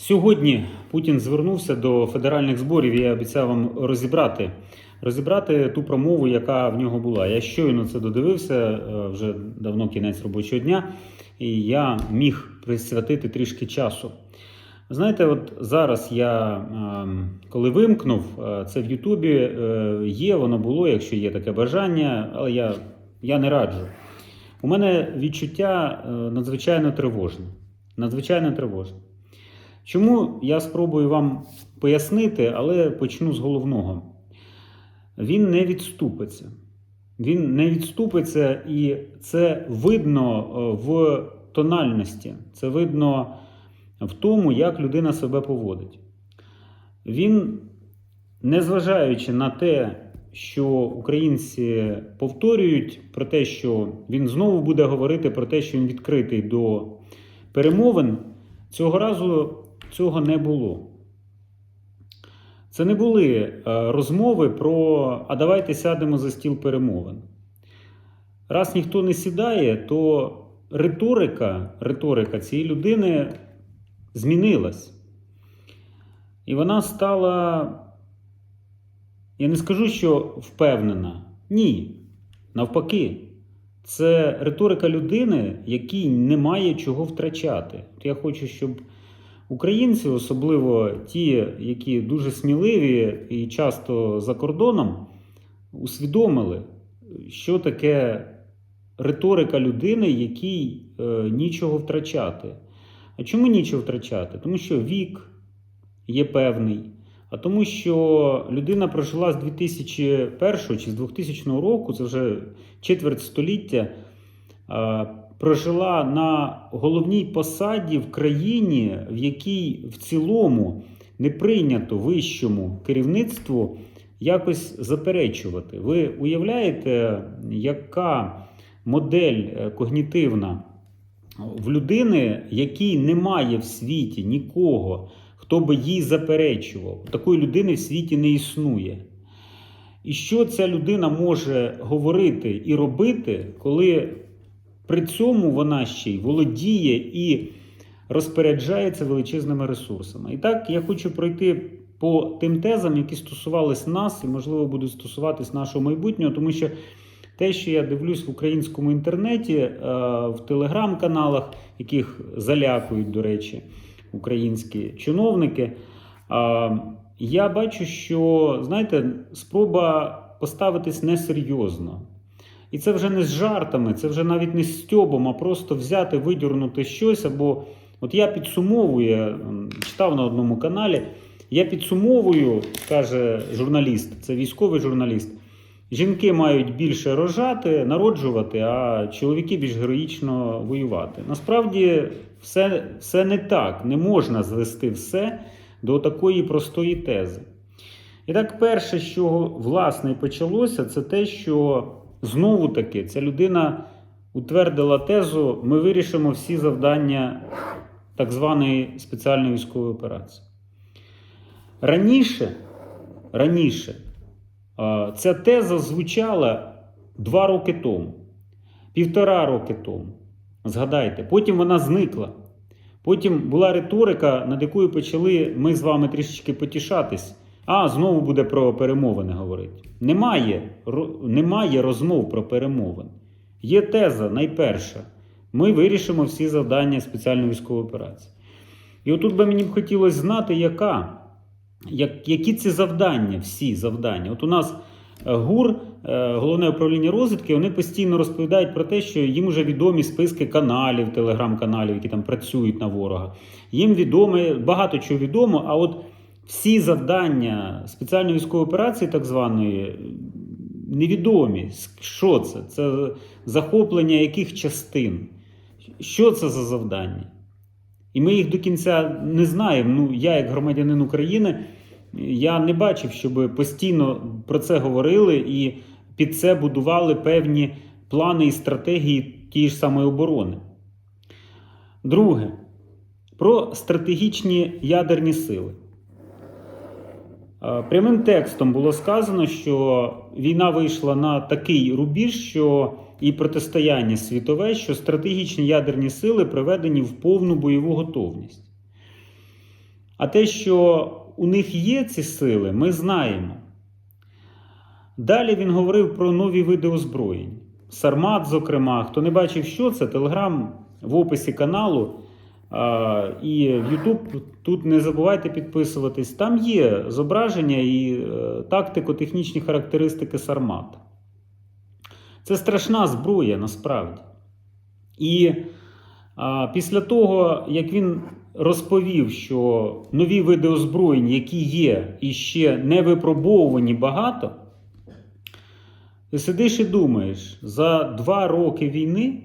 Сьогодні Путін звернувся до федеральних зборів. Я обіцяв вам розібрати розібрати ту промову, яка в нього була. Я щойно це додивився е, вже давно кінець робочого дня, і я міг присвятити трішки часу. Знаєте, от зараз я ем, коли вимкнув е, це в Ютубі, е, є, воно було, якщо є таке бажання, але я, я не раджу. У мене відчуття надзвичайно тривожне. Надзвичайно тривожне. Чому я спробую вам пояснити, але почну з головного. Він не відступиться. Він не відступиться, і це видно е, в тональності, це видно в тому, як людина себе поводить. Він, незважаючи на те, що українці повторюють про те, що він знову буде говорити про те, що він відкритий до перемовин, цього разу цього не було. Це не були е, розмови про а давайте сядемо за стіл перемовин. Раз ніхто не сідає, то риторика, риторика цієї людини змінилась. І вона стала, я не скажу, що впевнена. Ні. Навпаки, це риторика людини, якій немає чого втрачати. От я хочу, щоб українці, особливо ті, які дуже сміливі і часто за кордоном, усвідомили, що таке риторика людини, якій е, нічого втрачати. А чому нічого втрачати? Тому що вік є певний. А тому, що людина прожила з 2001 чи з 2000 року, це вже четверть століття, прожила на головній посаді в країні, в якій в цілому не прийнято вищому керівництву якось заперечувати. Ви уявляєте, яка модель е, когнітивна в людини, якій немає в світі нікого, хто би їй заперечував. Такої людини в світі не існує. І що ця людина може говорити і робити, коли при цьому вона ще й володіє і розпоряджається величезними ресурсами. І так я хочу пройти по тим тезам, які стосувались нас, і, можливо, будуть стосуватись нашого майбутнього, тому що те, що я дивлюсь в українському інтернеті, е, в телеграм-каналах, яких залякують, до речі, українські чиновники, е, я бачу, що, знаєте, спроба поставитись несерйозно. І це вже не з жартами, це вже навіть не з стьобом, а просто взяти, видірнути щось. Або от я підсумовую, читав на одному каналі, я підсумовую, каже журналіст, це військовий журналіст. Жінки мають більше рожати, народжувати, а чоловіки більш героїчно воювати. Насправді, все, все не так. Не можна звести все до такої простої тези. І так, перше, що власне почалося, це те, що знову таки ця людина утвердила тезу: ми вирішимо всі завдання так званої спеціальної військової операції. Раніше, раніше ця теза звучала два роки тому, півтора роки тому. Згадайте, потім вона зникла. Потім була риторика, над якою почали ми з вами трішечки потішатись. А, знову буде про перемовини говорити. Немає, немає розмов про перемовини. Є теза найперша. Ми вирішимо всі завдання спеціальної військової операції. І отут би мені б хотілося знати, яка, як, які ці завдання, всі завдання. От у нас е, ГУР, е, головне управління розвідки, вони постійно розповідають про те, що їм вже відомі списки каналів, телеграм-каналів, які там працюють на ворога. Їм відомо, багато чого відомо, а от всі завдання спеціальної військової операції, так званої, невідомі. Що це? Це захоплення яких частин? Що це за завдання? І ми їх до кінця не знаємо. Ну, я, як громадянин України, я не бачив, щоб постійно про це говорили і під це будували певні плани і стратегії тієї ж самої оборони. Друге, про стратегічні ядерні сили. Е, прямим текстом було сказано, що війна вийшла на такий рубіж, що і протистояння світове, що стратегічні ядерні сили приведені в повну бойову готовність. А те, що у них є ці сили, ми знаємо. Далі він говорив про нові види озброєнь. Сармат, зокрема, хто не бачив, що це, телеграм в описі каналу. І в YouTube тут не забувайте підписуватись. Там є зображення і е, тактико-технічні характеристики Сармата. Це страшна зброя насправді. І а, після того, як він розповів, що нові види озброєнь, які є і ще не випробовувані багато, ти сидиш і думаєш, за два роки війни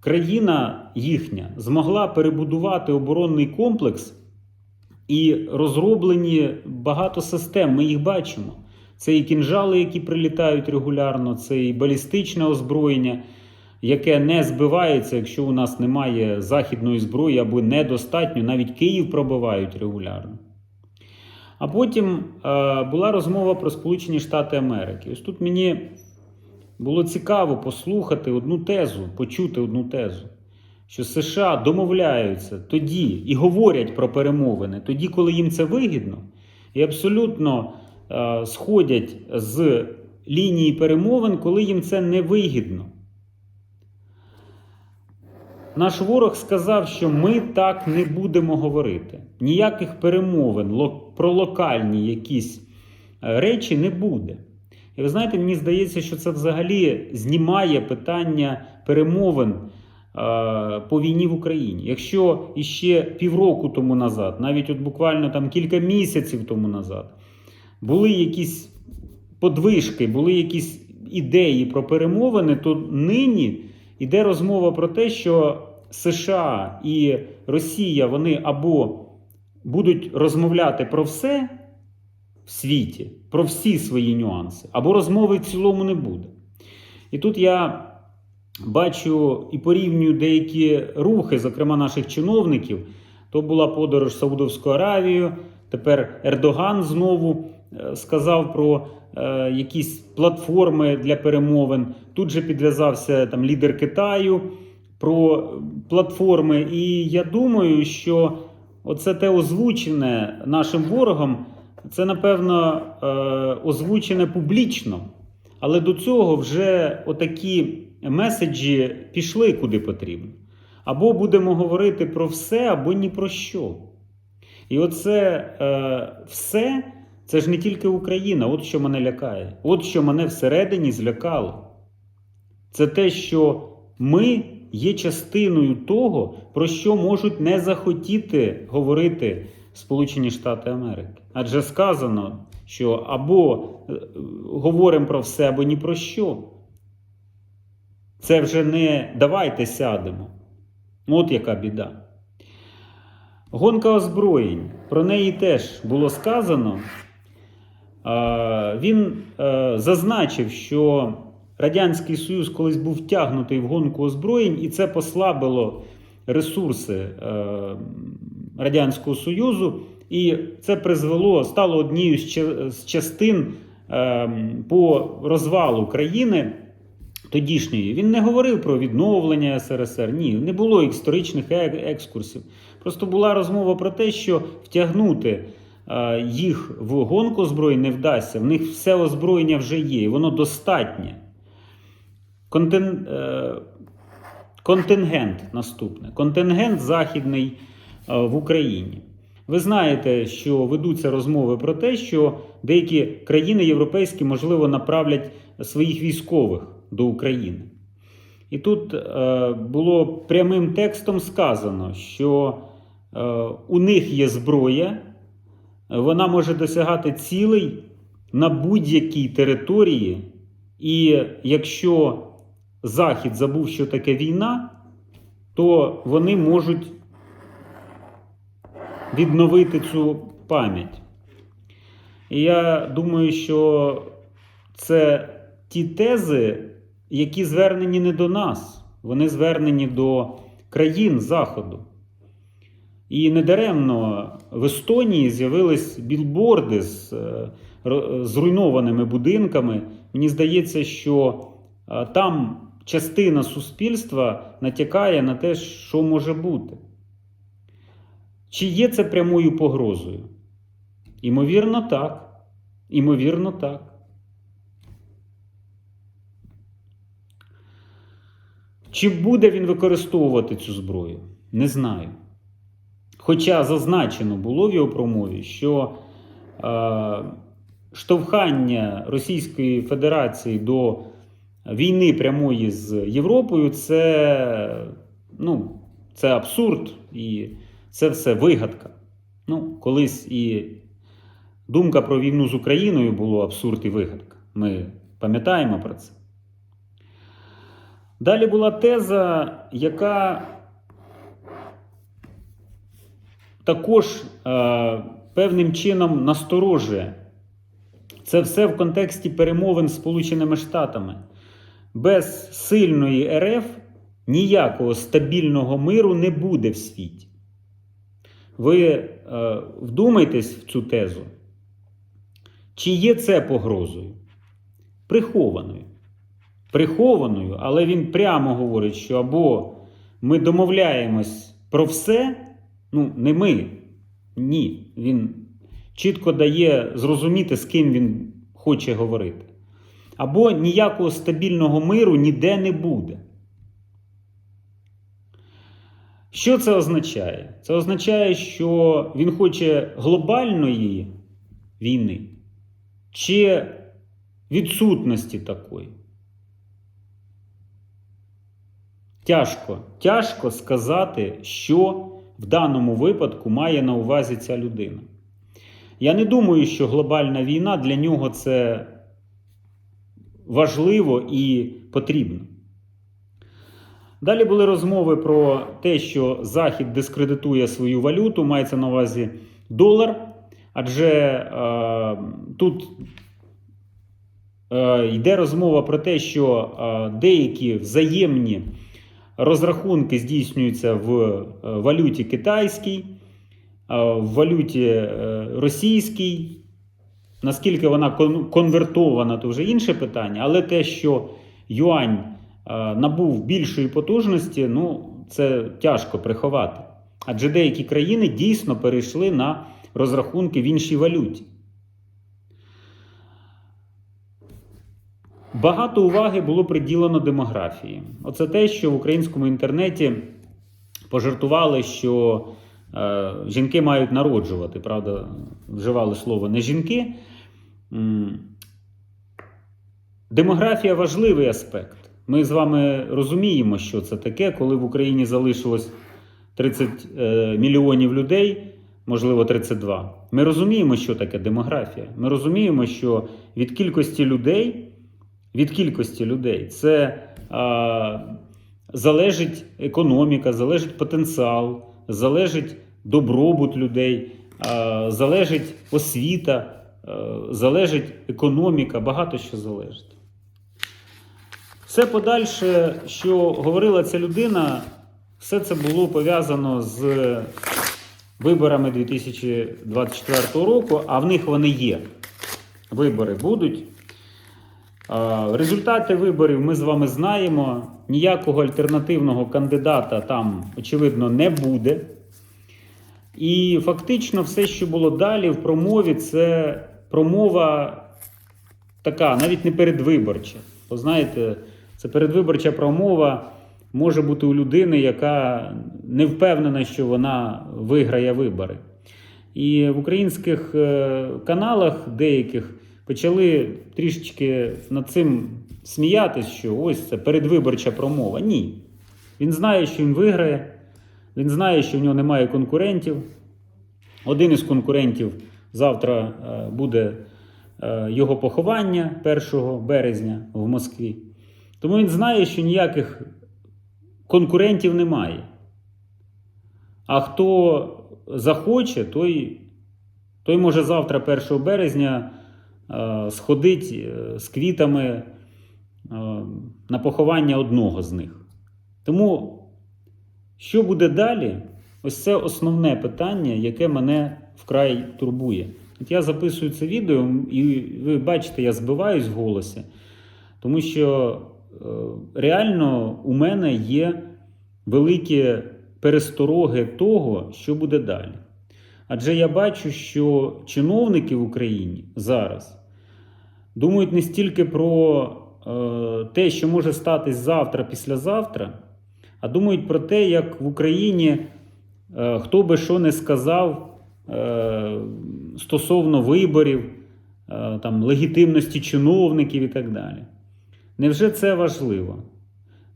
країна їхня змогла перебудувати оборонний комплекс і розроблені багато систем. Ми їх бачимо. Це і кінжали, які прилітають регулярно, це і балістичне озброєння, яке не збивається, якщо у нас немає західної зброї або недостатньо, навіть Київ пробивають регулярно. А потім е, була розмова про Сполучені Штати Америки. Ось тут мені було цікаво послухати одну тезу, почути одну тезу, що США домовляються тоді і говорять про перемовини, тоді, коли їм це вигідно, і абсолютно е, сходять з лінії перемовин, коли їм це не вигідно. Наш ворог сказав, що ми так не будемо говорити. Ніяких перемовин про локальні якісь е, речі не буде. І ви знаєте, мені здається, що це взагалі знімає питання перемовин по війні в Україні. Якщо іще півроку тому назад, навіть от буквально там кілька місяців тому назад, були якісь подвижки, були якісь ідеї про перемовини, то нині йде розмова про те, що США і Росія вони або будуть розмовляти про все в світі, про всі свої нюанси, або розмови в цілому не буде. І тут я бачу і порівнюю деякі рухи, зокрема наших чиновників. То була подорож Саудовську Аравію. Тепер Ердоган знову е, сказав про е, якісь платформи для перемовин. Тут же підв'язався там лідер Китаю про платформи. І я думаю, що оце те озвучене нашим ворогам, це напевно е, озвучене публічно. Але до цього вже отакі меседжі пішли куди потрібно. Або будемо говорити про все, або ні про що. І оце е, все це ж не тільки Україна, от що мене лякає. От що мене всередині злякало. Це те, що ми є частиною того, про що можуть не захотіти говорити Сполучені Штати Америки. Адже сказано, що або е, говоримо про все, або ні про що. Це вже не давайте сядемо. От яка біда. Гонка озброєнь. Про неї теж було сказано. Він е, зазначив, що Радянський Союз колись був втягнутий в гонку озброєнь, і це послабило ресурси е, Радянського Союзу, і це призвело, стало однією з частин е, по розвалу країни тодішньої. Він не говорив про відновлення СРСР. Ні, не було історичних е- екскурсів. Просто була розмова про те, що втягнути е, їх в гонку озброєнь не вдасться. В них все озброєння вже є, і воно достатнє. Контин, е, контингент наступне. Контингент західний в Україні. Ви знаєте, що ведуться розмови про те, що деякі країни європейські, можливо, направлять своїх військових до України. І тут е, було прямим текстом сказано, що е, у них є зброя, вона може досягати цілей на будь-якій території, і якщо Захід забув, що таке війна, то вони можуть відновити цю пам'ять. І я думаю, що це ті тези, які звернені не до нас, вони звернені до країн Заходу. І недаремно в Естонії з'явились білборди з е, зруйнованими будинками. Мені здається, що е, там частина суспільства натякає на те, що може бути. Чи є це прямою погрозою? Імовірно, так. Імовірно, так. Чи буде він використовувати цю зброю? Не знаю. Хоча зазначено було в його промові, що е, штовхання Російської Федерації до війни прямої з Європою це, ну, це абсурд і це все вигадка. Ну, колись і думка про війну з Україною було абсурд і вигадка. Ми пам'ятаємо про це. Далі була теза, яка також е, певним чином насторожує. Це все в контексті перемовин з Сполученими Штатами. Без сильної РФ ніякого стабільного миру не буде в світі. Ви е, вдумайтесь в цю тезу. Чи є це погрозою? Прихованою. Прихованою, але він прямо говорить, що або ми домовляємось про все, ну, не ми, ні. Він чітко дає зрозуміти, з ким він хоче говорити. Або ніякого стабільного миру ніде не буде. Що це означає? Це означає, що він хоче глобальної війни чи відсутності такої. Тяжко, тяжко сказати, що в даному випадку має на увазі ця людина. Я не думаю, що глобальна війна для нього це важливо і потрібно. Далі були розмови про те, що Захід дискредитує свою валюту, мається на увазі долар, адже е, тут е, йде розмова про те, що е, деякі взаємні розрахунки здійснюються в е, валюті китайській, е, в валюті е, російській. Наскільки вона кон- конвертована, то вже інше питання, але те, що юань набув більшої потужності, ну це тяжко приховати. Адже деякі країни дійсно перейшли на розрахунки в іншій валюті. Багато уваги було приділено демографії. Оце те, що в українському інтернеті пожартували, що е, жінки мають народжувати. Правда, вживали слово не жінки. Демографія важливий аспект. Ми з вами розуміємо, що це таке, коли в Україні залишилось 30 е, мільйонів людей, можливо, 32. Ми розуміємо, що таке демографія. Ми розуміємо, що від кількості людей, від кількості людей це а, залежить економіка, залежить потенціал, залежить добробут людей, а, залежить освіта, а, залежить економіка, багато що залежить. Все подальше, що говорила ця людина, все це було пов'язано з виборами 2024 року, а в них вони є. Вибори будуть. Результати виборів ми з вами знаємо. Ніякого альтернативного кандидата там, очевидно, не буде. І фактично все, що було далі в промові, це промова така, навіть не передвиборча. Бо знаєте, це передвиборча промова може бути у людини, яка не впевнена, що вона виграє вибори. І в українських е, каналах деяких почали трішечки над цим сміятись, що ось це передвиборча промова. Ні. Він знає, що він виграє, він знає, що в нього немає конкурентів. Один із конкурентів завтра е, буде е, його поховання 1 березня в Москві. Тому він знає, що ніяких конкурентів немає. А хто захоче, той, той може завтра, 1 березня, е, сходить е, з квітами е, на поховання одного з них. Тому, що буде далі? Ось це основне питання, яке мене вкрай турбує. От я записую це відео, і ви бачите, я збиваюсь в голосі, тому що реально у мене є великі перестороги того, що буде далі. Адже я бачу, що чиновники в Україні зараз думають не стільки про е, те, що може статись завтра, післязавтра, а думають про те, як в Україні е, хто би що не сказав е, стосовно виборів, е, там, легітимності чиновників і так далі. Невже це важливо?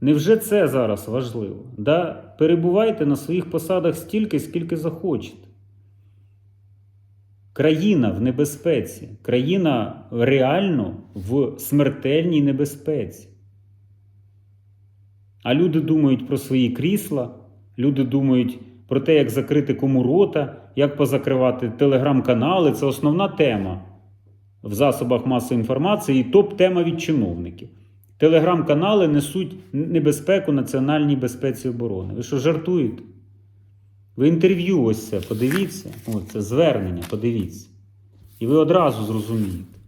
Невже це зараз важливо? Да? Перебувайте на своїх посадах стільки, скільки захочете. Країна в небезпеці, країна реально в смертельній небезпеці. А люди думають про свої крісла, люди думають про те, як закрити кому рота, як позакривати телеграм-канали. Це основна тема в засобах масової інформації і топ-тема від чиновників. Телеграм-канали несуть небезпеку національній безпеці оборони. Ви що жартуєте? Ви інтерв'ю ось це подивіться, Ось це звернення, подивіться. І ви одразу зрозумієте,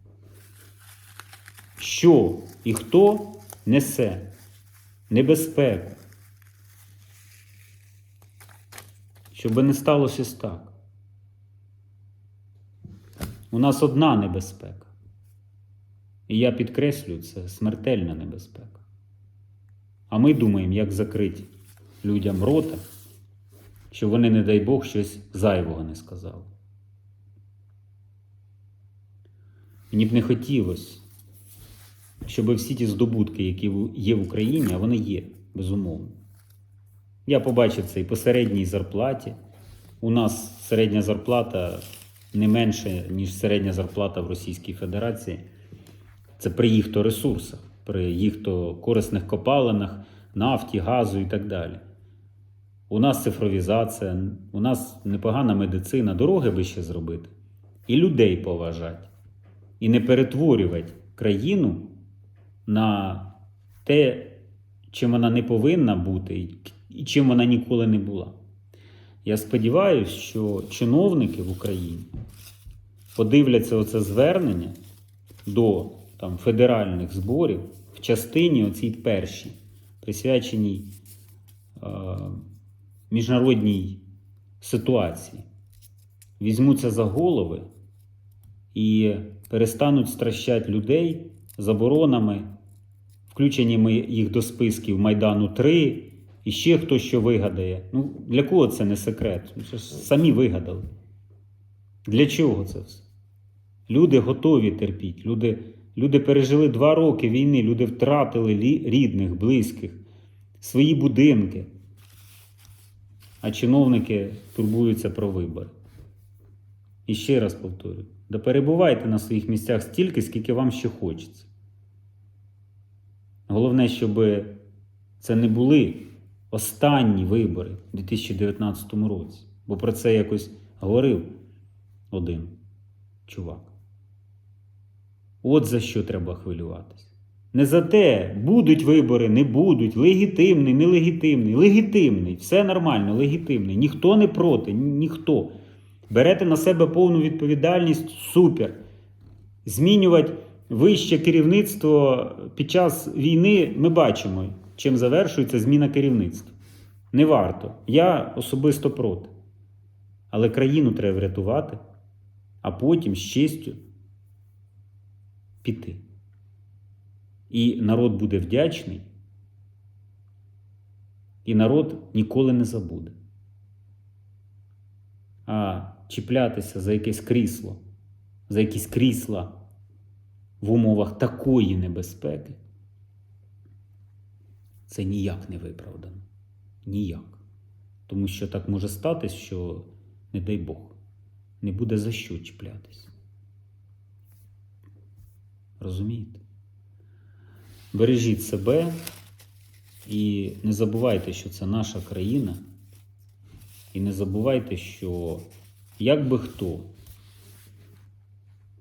що і хто несе небезпеку. Щоб не сталося так. У нас одна небезпека. І я підкреслюю, це смертельна небезпека. А ми думаємо, як закрити людям рота, щоб вони, не дай Бог, щось зайвого не сказали. Мені б не хотілося, щоб всі ті здобутки, які є в Україні, а вони є, безумовно. Я побачив це і по середній зарплаті. У нас середня зарплата не менше, ніж середня зарплата в Російській Федерації. Це при їх то ресурсах, при їх корисних копалинах, нафті, газу і так далі. У нас цифровізація, у нас непогана медицина, дороги би ще зробити. І людей поважати. І не перетворювати країну на те, чим вона не повинна бути, і чим вона ніколи не була. Я сподіваюся, що чиновники в Україні подивляться оце звернення до там, федеральних зборів в частині оцій першій, присвяченій е, міжнародній ситуації. Візьмуться за голови і перестануть стращати людей заборонами, включеннями їх до списків Майдану 3 і ще хто що вигадає. Ну, для кого це не секрет? Ну, Це ж самі вигадали. Для чого це все? Люди готові терпіти. Люди, люди пережили два роки війни, люди втратили рідних, близьких, свої будинки. А чиновники турбуються про вибори. І ще раз повторюю: да перебувайте на своїх місцях стільки, скільки вам ще хочеться. Головне, щоб це не були останні вибори у 2019 році. Бо про це якось говорив один чувак. От за що треба хвилюватися. Не за те, будуть вибори, не будуть, легітимний, нелегітимний, легітимний, все нормально, легітимний. Ніхто не проти, ніхто. Берете на себе повну відповідальність, супер. Змінювати вище керівництво під час війни ми бачимо, чим завершується зміна керівництва. Не варто. Я особисто проти. Але країну треба врятувати, а потім з честю піти. І народ буде вдячний, і народ ніколи не забуде. А чіплятися за якесь крісло, за якісь крісла в умовах такої небезпеки, це ніяк не виправдано. Ніяк. Тому що так може статись, що, не дай Бог, не буде за що чіплятись. Розумієте? Бережіть себе і не забувайте, що це наша країна. І не забувайте, що як би хто,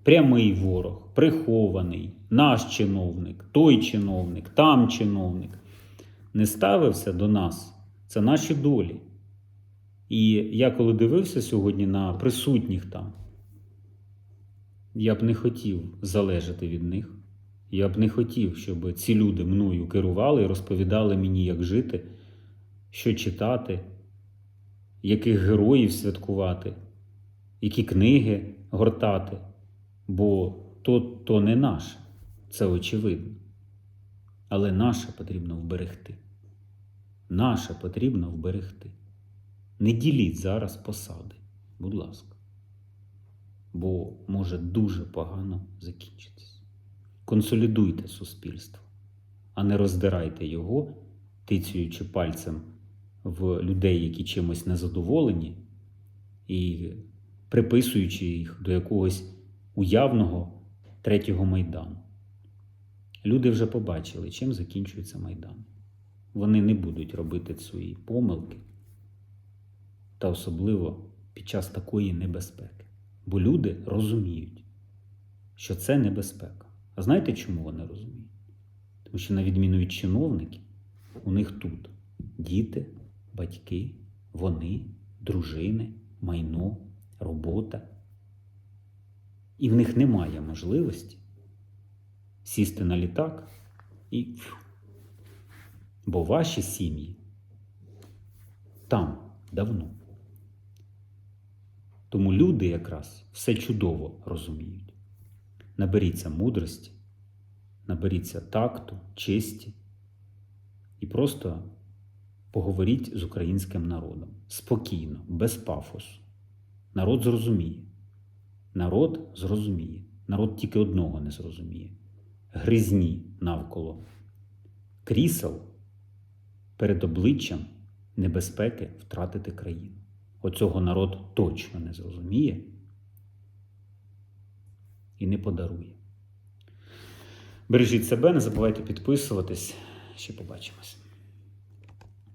прямий ворог, прихований, наш чиновник, той чиновник, там чиновник, не ставився до нас, це наші долі. І я коли дивився сьогодні на присутніх там, я б не хотів залежати від них. Я б не хотів, щоб ці люди мною керували і розповідали мені, як жити, що читати, яких героїв святкувати, які книги гортати, бо то, то не наше, це очевидно. Але наше потрібно вберегти. Наше потрібно вберегти. Не діліть зараз посади, будь ласка. Бо може дуже погано закінчитись. Консолідуйте суспільство, а не роздирайте його, тицюючи пальцем в людей, які чимось незадоволені, і приписуючи їх до якогось уявного третього майдану. Люди вже побачили, чим закінчується майдан. Вони не будуть робити свої помилки, та особливо під час такої небезпеки. Бо люди розуміють, що це небезпека. А знаєте, чому вони розуміють? Тому що, на відміну від чиновників, у них тут діти, батьки, вони, дружини, майно, робота. І в них немає можливості сісти на літак і. Бо ваші сім'ї там давно. Тому люди якраз все чудово розуміють. Наберіться мудрості, наберіться такту, честі і просто поговоріть з українським народом спокійно, без пафосу. Народ зрозуміє. Народ зрозуміє. Народ тільки одного не зрозуміє. Гризні навколо крісел перед обличчям небезпеки втратити країну. Оцього народ точно не зрозуміє і не подарує. Бережіть себе, не забувайте підписуватись. Ще побачимось.